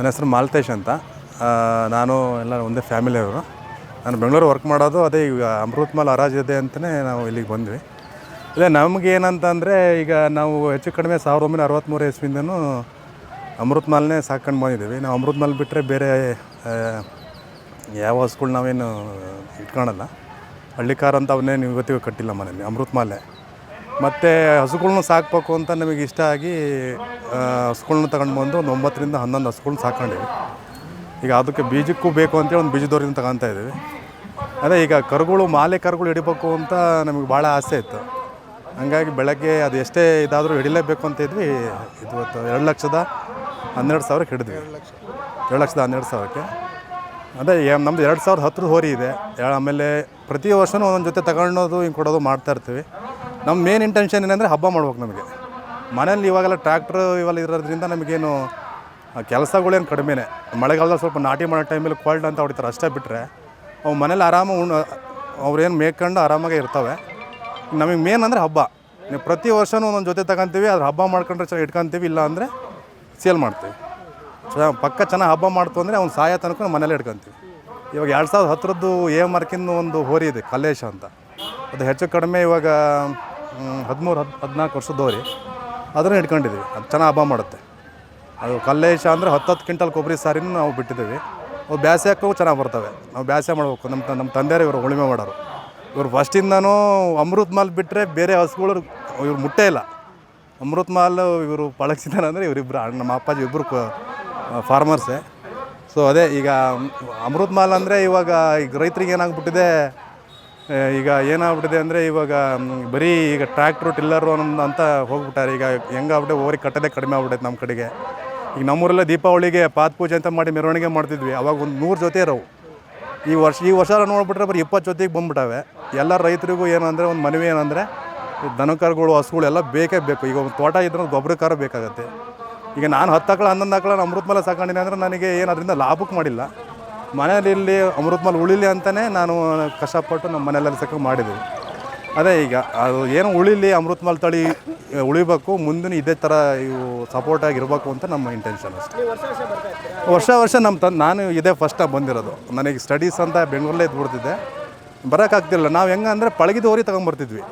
ನನ್ನ ಹೆಸರು ಮಾಲ್ತೇಶ್ ಅಂತ. ನಾನು ಎಲ್ಲ ಒಂದೇ ಫ್ಯಾಮಿಲಿಯವರು ನಾನು ಬೆಂಗಳೂರು ವರ್ಕ್ ಮಾಡೋದು, ಅದೇ ಈಗ ಅಮೃತ್ ಮಾಲ್ ಇದೆ ಅಂತಲೇ ನಾವು ಇಲ್ಲಿಗೆ ಬಂದ್ವಿ. ಇಲ್ಲ ನಮಗೇನಂತಂದರೆ ಈಗ ನಾವು ಹೆಚ್ಚು ಕಡಿಮೆ ಸಾವಿರದ ಒಂಬೈನೂರ ಅರವತ್ತ್ಮೂರು ಇಸ್ವಿಂದನೂ ಅಮೃತ್ ಮಾಲ್ನೇ ಸಾಕೊಂಡು ಬಂದಿದ್ದೀವಿ. ನಾವು ಅಮೃತ್ ಮಾಲ್ ಬಿಟ್ಟರೆ ಬೇರೆ ಯಾವ ಹಸುಗಳು ನಾವೇನು ಇಟ್ಕೊಳಲ್ಲ. ಹಳ್ಳಿಕಾರ ಅಂತ ಅವನ್ನೇನು ಇವತ್ತಿಗೂ ಕಟ್ಟಿಲ್ಲ ಮನೇಲಿ, ಅಮೃತ್ ಮಾಲೆ ಮತ್ತು ಹಸುಗಳ್ನ ಸಾಕಬೇಕು ಅಂತ ನಮಗೆ ಇಷ್ಟ ಆಗಿ ಹಸುಗಳನ್ನ ಹಸುಗಳ್ನ ತಗೊಂಡು ಬಂದು ಒಂದು ಒಂಬತ್ತರಿಂದ ಹನ್ನೊಂದು ಹಸುಗಳ್ನ ಸಾಕೊಂಡಿವಿ ಈಗ ಅದಕ್ಕೆ ಬೀಜಕ್ಕೂ ಬೇಕು ಅಂತೇಳಿ ಒಂದು ಬೀಜದವ್ರಿಂದ ತಗೊತಾ ಇದ್ದೀವಿ. ಅದೇ ಈಗ ಕರುಗಳು, ಮಾಲೆ ಕರುಗಳು ಹಿಡಿಬೇಕು ಅಂತ ನಮಗೆ ಭಾಳ ಆಸೆ ಇತ್ತು. ಹಂಗಾಗಿ ಬೆಳಗ್ಗೆ ಅದು ಎಷ್ಟೇ ಇದಾದರೂ ಹಿಡಿಲೇಬೇಕು ಅಂತ ಇದ್ವಿ. ಇವತ್ತು ಎರಡು ಲಕ್ಷದ ಹನ್ನೆರಡು ಸಾವಿರಕ್ಕೆ ಹಿಡಿದ್ವಿ. ಎರಡು ಲಕ್ಷದ ಹನ್ನೆರಡು ಸಾವಿರಕ್ಕೆ. ಅದೇ ನಮ್ಮದು ಎರಡು ಸಾವಿರದ ಹತ್ತರ ಹೋರಿ ಇದೆ. ಆಮೇಲೆ ಪ್ರತಿ ವರ್ಷವೂ ಒಂದೊಂದು ಜೊತೆ ತಗೊಳೋದು ಹಿಂಗೆ ಕೊಡೋದು ಮಾಡ್ತಾ ಇರ್ತೀವಿ. ನಮ್ಮ ಮೇನ್ ಇಂಟೆನ್ಷನ್ ಏನಂದರೆ ಹಬ್ಬ ಮಾಡ್ಬೇಕು ನಮಗೆ. ಮನೇಲಿ ಇವಾಗೆಲ್ಲ ಟ್ರ್ಯಾಕ್ಟ್ರು ಇವೆಲ್ಲ ಇರೋದ್ರಿಂದ ನಮಗೇನು ಕೆಲಸಗಳೇನು ಕಡಿಮೆನೇ. ಮಳೆಗಾಲದಲ್ಲಿ ಸ್ವಲ್ಪ ನಾಟಿ ಮಾಡೋ ಟೈಮಲ್ಲಿ ಕೋಲ್ಡ್ ಅಂತ ಹೊಡಿತಾರೆ, ಅಷ್ಟೇ ಬಿಟ್ಟರೆ ಅವು ಮನೇಲಿ ಆರಾಮ ಉಣ, ಅವ್ರೇನು ಮೇಯ್ಕೊಂಡು ಆರಾಮಾಗೆ ಇರ್ತವೆ. ನಮಗೆ ಮೇನ್ ಅಂದರೆ ಹಬ್ಬ. ನೀವು ಪ್ರತಿ ವರ್ಷವೂ ಒಂದೊಂದು ಜೊತೆ ತಗೊಂತೀವಿ ಅದ್ರ ಹಬ್ಬ ಮಾಡ್ಕೊಂಡ್ರೆ ಚೆನ್ನಾಗಿ ಇಟ್ಕೊಂತೀವಿ, ಇಲ್ಲ ಅಂದರೆ ಸೇಲ್ ಮಾಡ್ತೀವಿ. ಚೆನ್ನಾಗಿ ಪಕ್ಕ ಚೆನ್ನಾಗಿ ಹಬ್ಬ ಮಾಡ್ತು ಅಂದರೆ ಅವ್ನು ಸಾಯ ತನಕ ಮನೇಲಿ ಇಟ್ಕೊಂತೀವಿ. ಇವಾಗ ಎರಡು ಸಾವಿರದ ಹತ್ತರದ್ದು ಎ ಮಾರ್ಕಿನ ಒಂದು ಹೋರಿ ಇದೆ, ಕಲ್ಲೇಶ ಅಂತ. ಅದು ಹೆಚ್ಚು ಕಡಿಮೆ ಇವಾಗ ಹದಿಮೂರು, ಹದ್, ಹದಿನಾಲ್ಕು ವರ್ಷದವ್ರಿ ಅದನ್ನು ಇಟ್ಕೊಂಡಿದ್ದೀವಿ ಅದು ಚೆನ್ನಾಗಿ ಹಬ್ಬ ಮಾಡುತ್ತೆ. ಅದು ಕಲ್ಲೇಶ ಅಂದರೆ ಹತ್ತತ್ತು ಹತ್ತು ಕ್ವಿಂಟಲ್ ಕೊಬ್ಬರಿ ಸಾರಿನೂ ನಾವು ಬಿಟ್ಟಿದ್ದೀವಿ. ಅವು ಬ್ಯಾಸ್ಯಾಕ್ಕೂ ಚೆನ್ನಾಗಿ ಬರ್ತವೆ. ನಾವು ಬ್ಯಾಸ್ಯ ಮಾಡಬೇಕು. ನಮ್ಮ ನಮ್ಮ ತಂದೆಯವರು ಇವರು ಉಳುಮೆ ಮಾಡೋರು. ಇವರು ಫಸ್ಟಿಂದನೂ ಅಮೃತ್ ಮಾಲ್ ಬಿಟ್ಟರೆ ಬೇರೆ ಹಸುಗಳು ಇವ್ರು ಮುಟ್ಟೇ ಇಲ್ಲ. ಅಮೃತ್ ಮಾಲ್ ಇವರು ಪಳಗಿಸಿದಾರೆ ಅಂದರೆ ಇವರಿಬ್ಬರು ನಮ್ಮ ಅಪ್ಪಾಜಿ ಇಬ್ಬರು ಫಾರ್ಮರ್ಸೇ ಸೊ ಅದೇ ಈಗ ಅಮೃತ್ ಮಾಲ್ ಅಂದರೆ ಇವಾಗ ಈಗ ರೈತರಿಗೆ ಏನಾಗ್ಬಿಟ್ಟಿದೆ ಈಗ ಏನಾಗ್ಬಿಟ್ಟಿದೆ ಅಂದರೆ ಇವಾಗ ಬರೀ ಈಗ ಟ್ರ್ಯಾಕ್ಟ್ರು ಟಿಲ್ಲರು ಅನ್ನೋ ಅಂತ ಹೋಗ್ಬಿಟ್ಟಾರೆ. ಈಗ ಹೆಂಗಾಗ್ಬಿಟ್ಟೆ ಓರಿ ಕಟ್ಟದೆ ಕಡಿಮೆ ಆಗ್ಬಿಟ್ಟೈತೆ ನಮ್ಮ ಕಡೆಗೆ. ಈಗ ನಮ್ಮೂರೆಲ್ಲ ದೀಪಾವಳಿಗೆ ಪಾತ್ ಪೂಜೆ ಅಂತ ಮಾಡಿ ಮೆರವಣಿಗೆ ಮಾಡ್ತಿದ್ವಿ. ಅವಾಗ ಒಂದು ನೂರು ಜೊತೆ ಇರೋವು. ಈ ವರ್ಷ ಈ ವರ್ಷ ನೋಡ್ಬಿಟ್ರೆ ಬರೀ ಇಪ್ಪತ್ತು ಜೊತೆಗೆ ಬಂದ್ಬಿಟ್ಟಾವೆ. ಎಲ್ಲ ರೈತರಿಗೂ ಏನಂದರೆ ಒಂದು ಮನವಿ ಏನಂದರೆ ದನಕರುಗಳು, ಹಸುಗಳು ಎಲ್ಲ ಬೇಕೇ ಬೇಕು. ಈಗ ಒಂದು ತೋಟ ಇದ್ರೆ ಗೊಬ್ಬರಕ್ಕಾರ ಬೇಕಾಗುತ್ತೆ. ಈಗ ನಾನು ಹತ್ತು ಹನ್ನೊಂದು ಆಕಳ ಅಮೃತ ಮೇಲೆ ಸಾಕೊಂಡಿನಿ ಅಂದರೆ ನನಗೆ ಏನು ಅದರಿಂದ ಲಾಭಕ್ಕೆ ಮಾಡಿಲ್ಲ. ಮನೆಯಲ್ಲಿ ಇಲ್ಲಿ ಅಮೃತ ಮಲ ಉಳಿಲಿ ಅಂತಲೇ ನಾನು ಕಷ್ಟಪಟ್ಟು ನಮ್ಮ ಮನೆಯಲ್ಲಿ ಸಕ ಮಾಡಿದ್ದೀವಿ ಅದೇ ಈಗ ಅದು ಏನು ಉಳಿಲಿ ಅಮೃತ ಮಲ್ ತಳಿ ಉಳಿಬೇಕು ಮುಂದಿನ ಇದೇ ಥರ ಇವು ಸಪೋರ್ಟ್ ಇರಬೇಕು ಅಂತ ನಮ್ಮ ಇಂಟೆನ್ಷನ್ ಅಷ್ಟೇ. ವರ್ಷ ವರ್ಷ ನಮ್ಮ ತ ನಾನು ಇದೇ ಫಸ್ಟಾಗಿ ಬಂದಿರೋದು. ನನಗೆ ಸ್ಟಡೀಸ್ ಅಂತ ಬೆಂಗಳೂರಲ್ಲೇ ಇದ್ಬಿಡ್ತಿದ್ದೆ ಬರೋಕ್ಕಾಗ್ತಿಲ್ಲ ನಾವು ಹೆಂಗೆ ಅಂದರೆ ಪಳಗಿದ ಹೋರಿ ತೊಗೊಂಬರ್ತಿದ್ವಿ.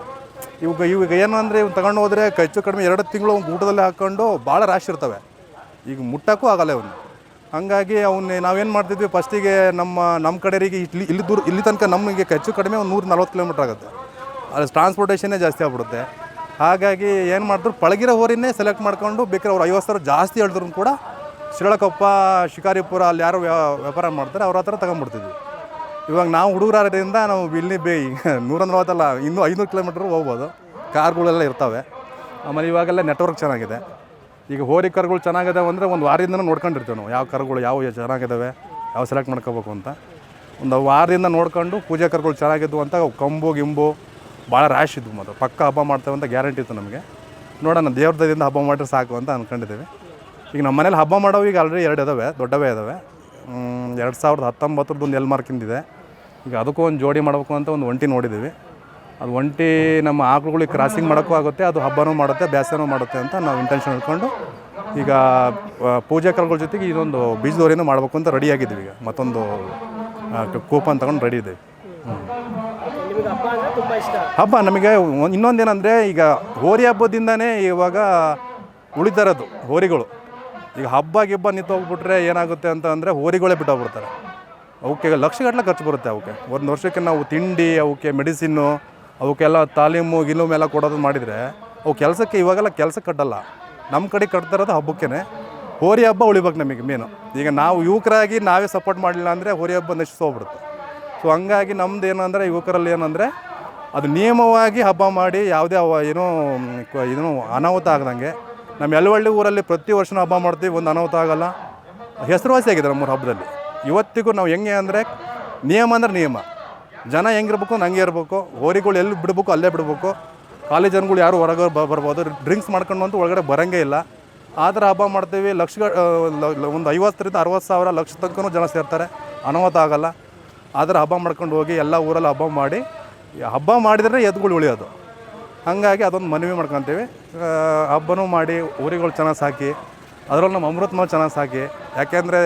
ಇವಾಗ ಇವಾಗ ಏನು ಅಂದರೆ ಇವ್ನು ತಗೊಂಡು ಹೋದರೆ ಹೆಚ್ಚು ಕಡಿಮೆ ಎರಡು ತಿಂಗಳು ಊಟದಲ್ಲಿ ಹಾಕ್ಕೊಂಡು ಭಾಳ ರಾಶಿ ಇರ್ತವೆ. ಈಗ ಮುಟ್ಟಕ್ಕೂ ಆಗಲ್ಲ ಇವನು. ಹಾಗಾಗಿ ಅವನ್ನ ನಾವೇನು ಮಾಡ್ತಿದ್ವಿ, ಫಸ್ಟಿಗೆ ನಮ್ಮ ನಮ್ಮ ಕಡೆಯವರಿಗೆ ಇಲ್ಲಿ ಇಲ್ಲಿ ದೂರ, ಇಲ್ಲಿ ತನಕ ನಮಗೆ ಹೆಚ್ಚು ಕಡಿಮೆ ಒಂದು ನೂರ ನಲ್ವತ್ತು ಕಿಲೋಮೀಟ್ರ್ ಆಗುತ್ತೆ. ಅಲ್ಲಿ ಟ್ರಾನ್ಸ್ಪೋರ್ಟೇಷನ್ನೇ ಜಾಸ್ತಿ ಆಗ್ಬಿಡುತ್ತೆ. ಹಾಗಾಗಿ ಏನು ಮಾಡಿದ್ರು, ಪಳಗಿರೋ ಹೋರಿನೇ ಸೆಲೆಕ್ಟ್ ಮಾಡ್ಕೊಂಡು, ಬೇಕಾದ್ರೆ ಅವ್ರು ಐವತ್ತು ಸಾವಿರ ಜಾಸ್ತಿ ಹೇಳಿದ್ರು ಕೂಡ, ಶಿರಳಕೊಪ್ಪ, ಶಿಕಾರಿಪುರ ಅಲ್ಲಿ ಯಾರು ವ್ಯಾ- ವ್ಯಾಪಾರ ಮಾಡ್ತಾರೆ, ಅವ್ರ ಹತ್ರ ತಗೊಂಡ್ಬಿಡ್ತಿದ್ವಿ. ಇವಾಗ ನಾವು ಹುಡುಗರಾದ್ರಿಂದ ನಾವು ಇಲ್ಲಿ ಬೇ ನೂರ ನಲ್ವತ್ತಲ್ಲ, ಇನ್ನೂ ಐನೂರು ಕಿಲೋಮೀಟ್ರ್ ಹೋಗ್ಬೋದು. ಕಾರ್ಗಳೆಲ್ಲ ಇರ್ತವೆ. ಆಮೇಲೆ ಇವಾಗೆಲ್ಲ ನೆಟ್ವರ್ಕ್ ಚೆನ್ನಾಗಿದೆ. ಈಗ ಹೋರಿ ಕರುಗಳು ಚೆನ್ನಾಗಿದಾವೆ ಅಂದರೆ ಒಂದು ವಾರದಿಂದ ನೋಡ್ಕೊಂಡಿರ್ತೀವಿ ನಾವು. ಯಾವ ಕರುಗಳು ಯಾವ ಚೆನ್ನಾಗಿದ್ದಾವೆ ಯಾವ ಸೆಲೆಕ್ಟ್ ಮಾಡ್ಕೋಬೇಕು ಅಂತ. ಒಂದು ವಾರದಿಂದ ನೋಡ್ಕೊಂಡು ಪೂಜೆ ಕರುಗಳು ಚೆನ್ನಾಗಿದ್ವು ಅಂತ ಕಂಬು, ಗಿಂಬು, ಭಾಳ ರ್ಯಾಶ್ ಇದ್ವು ಮತ್ತು ಪಕ್ಕ ಹಬ್ಬ ಮಾಡ್ತೇವೆ ಅಂತ ಗ್ಯಾರಂಟಿ ಇತ್ತು ನಮಗೆ. ನೋಡೋಣ ದೇವ್ರದಿಂದ ಹಬ್ಬ ಮಾಡಿದ್ರೆ ಸಾಕು ಅಂತ ಅಂದ್ಕೊಂಡಿದ್ದೀವಿ ಈಗ ನಮ್ಮ ಮನೇಲಿ ಹಬ್ಬ ಮಾಡೋವು ಈಗ ಆಲ್ರೆಡಿ ಎರಡು ಇದಾವೆ, ದೊಡ್ಡವೇ ಇದಾವೆ. ಎರಡು ಸಾವಿರದ ಹತ್ತೊಂಬತ್ತರದ್ದು ಒಂದು ಎಲ್ ಮಾರ್ಕಿಂದಿದೆ ಈಗ ಅದಕ್ಕೂ ಒಂದು ಜೋಡಿ ಮಾಡಬೇಕು ಅಂತ ಒಂದು ಒಂಟಿ ನೋಡಿದ್ದೀವಿ. ಅದು ಒಂಟಿ ನಮ್ಮ ಆಕಳುಗಳಿಗೆ ಕ್ರಾಸಿಂಗ್ ಮಾಡೋಕ್ಕೂ ಆಗುತ್ತೆ, ಅದು ಹಬ್ಬನೂ ಮಾಡುತ್ತೆ, ಬ್ಯಾಸನೂ ಮಾಡುತ್ತೆ ಅಂತ ನಾವು ಇಂಟೆನ್ಷನ್ ಇಟ್ಕೊಂಡು ಈಗ ಪೂಜೆ ಕರುಗಳ ಜೊತೆಗೆ ಇದೊಂದು ಬೀಜದವರೇನು ಮಾಡಬೇಕು ಅಂತ ರೆಡಿಯಾಗಿದ್ದೀವಿ ಈಗ. ಮತ್ತೊಂದು ಕೂಪನ್ ತಗೊಂಡು ರೆಡಿ ಇದೆ ಹಬ್ಬ ನಮಗೆ ಇನ್ನೊಂದೇನಂದರೆ ಈಗ ಹೋರಿ ಹಬ್ಬದಿಂದನೇ ಇವಾಗ ಉಳಿತಾರದು ಹೋರಿಗಳು. ಈಗ ಹಬ್ಬ ಗಿಬ್ಬ ನಿಂತು ಹೋಗ್ಬಿಟ್ರೆ ಏನಾಗುತ್ತೆ ಅಂತ ಅಂದರೆ ಹೋರಿಗಳೇ ಬಿಟ್ಟೋಗ್ಬಿಡ್ತಾರೆ. ಅವಕ್ಕೆ ಲಕ್ಷಗಟ್ಟಲೆ ಖರ್ಚು ಬರುತ್ತೆ ಅವಕ್ಕೆ. ಒಂದು ವರ್ಷಕ್ಕೆ ನಾವು ತಿಂಡಿ, ಅವಕ್ಕೆ ಮೆಡಿಸಿನ್ನು ಅವಕ್ಕೆಲ್ಲ ತಾಲೀಮು ಗಿಲೂಮ್ ಎಲ್ಲ ಕೊಡೋದು ಮಾಡಿದರೆ ಅವು ಕೆಲಸಕ್ಕೆ ಇವಾಗೆಲ್ಲ ಕೆಲಸ ಕಟ್ಟಲ್ಲ. ನಮ್ಮ ಕಡೆ ಕಟ್ತಾ ಇರೋದು ಹಬ್ಬಕ್ಕೇ ಹೋರಿ ಹಬ್ಬ ಉಳಿಬೇಕು ನಮಗೆ ಮೇನು ಈಗ ನಾವು ಯುವಕರಾಗಿ ನಾವೇ ಸಪೋರ್ಟ್ ಮಾಡಲಿಲ್ಲ ಅಂದರೆ ಹೋರಿ ಹಬ್ಬ ನಶಿಸೋಗ್ಬಿಡುತ್ತೆ ಸೊ ಹಂಗಾಗಿ ನಮ್ದು ಏನಂದರೆ ಯುವಕರಲ್ಲಿ ಏನಂದರೆ ಅದು ನಿಯಮವಾಗಿ ಹಬ್ಬ ಮಾಡಿ ಯಾವುದೇ ಏನೋ ಏನೋ ಅನಾಹುತ ಆಗದಂಗೆ. ನಮ್ಮ ಎಲ್ವಳ್ಳಿ ಊರಲ್ಲಿ ಪ್ರತಿ ವರ್ಷನೂ ಹಬ್ಬ ಮಾಡ್ತೀವಿ, ಒಂದು ಅನಾಹುತ ಆಗಲ್ಲ. ಹೆಸರುವಾಸಿ ಆಗಿದೆ ನಮ್ಮೂರು ಹಬ್ಬದಲ್ಲಿ. ಇವತ್ತಿಗೂ ನಾವು ಹೆಂಗೆ ಅಂದರೆ ನಿಯಮ ಅಂದರೆ ನಿಯಮ. ಜನ ಹೆಂಗಿರ್ಬೇಕು, ನಂಗೆ ಇರಬೇಕು. ಹೋರಿಗಳು ಎಲ್ಲಿ ಬಿಡಬೇಕು, ಅಲ್ಲೇ ಬಿಡಬೇಕು. ಕಾಲೇಜ್ ಜನಗಳು ಯಾರು ಹೊರಗೆ ಬ ಬರ್ಬೋದು. ಡ್ರಿಂಕ್ಸ್ ಮಾಡ್ಕೊಂಡು ಅಂತ ಒಳಗಡೆ ಬರೋಂಗೇ ಇಲ್ಲ. ಆ ಥರ ಹಬ್ಬ ಮಾಡ್ತೀವಿ, ಲಕ್ಷ ಒಂದು ಐವತ್ತರಿಂದ ಅರವತ್ತು ಸಾವಿರ ಲಕ್ಷ ತನಕನೂ ಜನ ಸೇರ್ತಾರೆ. ಅನಾಹುತ ಆಗಲ್ಲ. ಆ ಥರ ಹಬ್ಬ ಮಾಡ್ಕೊಂಡು ಹೋಗಿ ಎಲ್ಲ ಊರಲ್ಲಿ ಹಬ್ಬ ಮಾಡಿ, ಹಬ್ಬ ಮಾಡಿದ್ರೆ ಎದ್ಗಳು ಉಳಿಯೋದು. ಹಾಗಾಗಿ ಅದೊಂದು ಮನವಿ ಮಾಡ್ಕೊತೀವಿ. ಹಬ್ಬನೂ ಮಾಡಿ, ಊರಿಗಳು ಚೆನ್ನಾಗಿ ಸಾಕಿ, ಅದರಲ್ಲಿ ನಮ್ಮ ಅಮೃತನೂ ಚೆನ್ನಾಗಿ ಸಾಕಿ. ಯಾಕೆಂದರೆ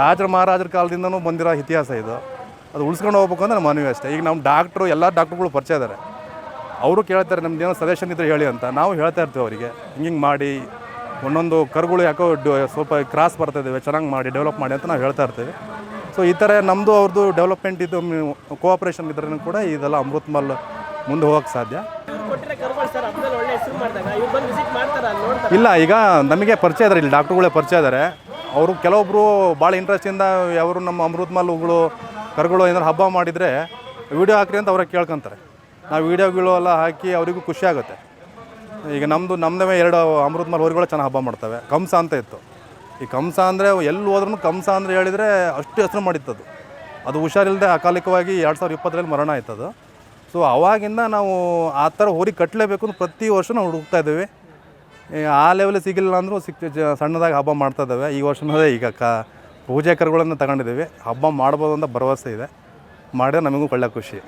ರಾಜರ ಮಹಾರಾಜರ ಕಾಲದಿಂದನೂ ಬಂದಿರೋ ಇತಿಹಾಸ ಇದು. ಅದು ಉಳಿಸ್ಕೊಂಡು ಹೋಗ್ಬೇಕು ಅಂದರೆ ನಮ್ಮ ಮನವಿ ಅಷ್ಟೇ. ಈಗ ನಮ್ಮ ಡಾಕ್ಟ್ರು ಎಲ್ಲ ಡಾಕ್ಟ್ರುಗಳು ಪರಿಚಯ ಇದ್ದಾರೆ ಅವರು ಕೇಳ್ತಾರೆ ನಮ್ದು ಏನೋ ಸಜೆಷನ್ ಇದ್ರೆ ಹೇಳಿ ಅಂತ. ನಾವು ಹೇಳ್ತಾ ಇರ್ತೀವಿ ಅವರಿಗೆ ಹಿಂಗೆ ಮಾಡಿ ಒಂದೊಂದು ಕರುಗಳು ಯಾಕೋ ಸ್ವಲ್ಪ ಕ್ರಾಸ್ ಬರ್ತಾ ಇದ್ದಾವೆ ಚೆನ್ನಾಗಿ ಮಾಡಿ ಡೆವಲಪ್ ಮಾಡಿ ಅಂತ ನಾವು ಹೇಳ್ತಾ ಇರ್ತೀವಿ. ಸೊ ಈ ಥರ ನಮ್ಮದು ಅವ್ರದ್ದು ಡೆವಲಪ್ಮೆಂಟ್ ಇದು ಕೋಆಪ್ರೇಷನ್ ಇದ್ರೂ ಕೂಡ ಇದೆಲ್ಲ ಅಮೃತ್ ಮಲ್ ಮುಂದೆ ಹೋಗೋಕ್ಕೆ ಸಾಧ್ಯ. ಇಲ್ಲ ಈಗ ನಮಗೆ ಪರಿಚಯ ಇದ್ದಾರೆ ಇಲ್ಲಿ ಡಾಕ್ಟ್ರುಗಳೇ ಪರಿಚಯ ಇದ್ದಾರೆ ಅವರು ಕೆಲವೊಬ್ಬರು ಭಾಳ ಇಂಟ್ರೆಸ್ಟಿಂದ ಅವರು ನಮ್ಮ ಅಮೃತ್ ಮಹಲ್ಗಳು ಕರುಗಳು ಏನಾದ್ರು ಹಬ್ಬ ಮಾಡಿದರೆ ವೀಡಿಯೋ ಹಾಕ್ರಿ ಅಂತ ಅವ್ರಿಗೆ ಕೇಳ್ಕೊಂತಾರೆ. ನಾವು ವೀಡಿಯೋಗಳು ಎಲ್ಲ ಹಾಕಿ ಅವರಿಗೂ ಖುಷಿ ಆಗುತ್ತೆ. ಈಗ ನಮ್ಮದು ನಮ್ಮದೇ ಎರಡು ಅಮೃತ್ ಮಲ್ ಹೋರಿಗಳು ಚೆನ್ನಾಗಿ ಹಬ್ಬ ಮಾಡ್ತವೆ. ಕಂಸ ಅಂತ ಇತ್ತು. ಈ ಕಂಸ ಅಂದರೆ ಎಲ್ಲಿ ಹೋದ್ರೂ ಕಂಸ ಅಂದರೆ ಹೇಳಿದರೆ ಅಷ್ಟು ಹೆಸರು ಮಾಡಿತ್ತದು ಅದು ಹುಷಾರಿಲ್ಲದೆ ಅಕಾಲಿಕವಾಗಿ ಎರಡು ಸಾವಿರದ ಇಪ್ಪತ್ತರಲ್ಲಿ ಮರಣ ಆಯ್ತದು. ಸೊ ಅವಾಗಿಂದ ನಾವು ಆ ಥರ ಹೋರಿ ಕಟ್ಟಲೇಬೇಕು ಅಂತ ಪ್ರತಿ ವರ್ಷ ನಾವು ಹುಡುಕ್ತಾ ಇದ್ದೀವಿ. ಆ ಲೆವೆಲ್ ಸಿಗಲಿಲ್ಲ ಅಂದರೂ ಸಿಕ್ ಸಣ್ಣದಾಗಿ ಹಬ್ಬ ಮಾಡ್ತಾ ಇದ್ದಾವೆ. ಈ ವರ್ಷನೇ ಈಗ ಕ ಪೂಜೆ ಕರುಗಳನ್ನು ತಗೊಂಡಿದ್ದೀವಿ. ಹಬ್ಬ ಮಾಡ್ಬೋದು ಅಂತ ಭರವಸೆ ಇದೆ. ಮಾಡಿದ್ರೆ ನಮಗೂ ಒಳ್ಳೆ ಖುಷಿ.